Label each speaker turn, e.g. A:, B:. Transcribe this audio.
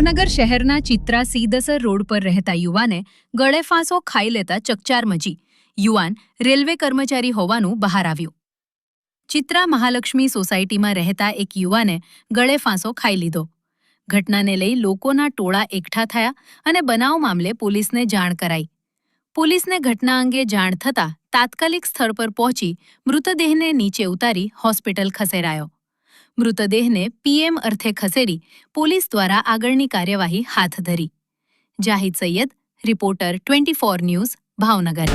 A: ભાવનગર શહેરના ચિત્રા સીદસર રોડ પર રહેતા યુવાને ગળે ફાંસો ખાઈ લેતા ચકચાર મચી. યુવાન રેલવે કર્મચારી હોવાનું બહાર આવ્યું. ચિત્રા મહાલક્ષ્મી સોસાયટીમાં રહેતા એક યુવાને ગળે ફાંસો ખાઈ લીધો. ઘટનાને લઈ લોકોના ટોળા એકઠા થયા અને બનાવ મામલે પોલીસને જાણ કરાઈ. પોલીસને ઘટના અંગે જાણ થતાં તાત્કાલિક સ્થળ પર પહોંચી મૃતદેહને નીચે ઉતારી હોસ્પિટલ ખસેડાયો. મૃતદેહને પીએમ અર્થે ખસેડી પોલીસ દ્વારા આગળની કાર્યવાહી હાથ ધરી. Zahid Sayed, reporter twenty four news, Bhavnagar.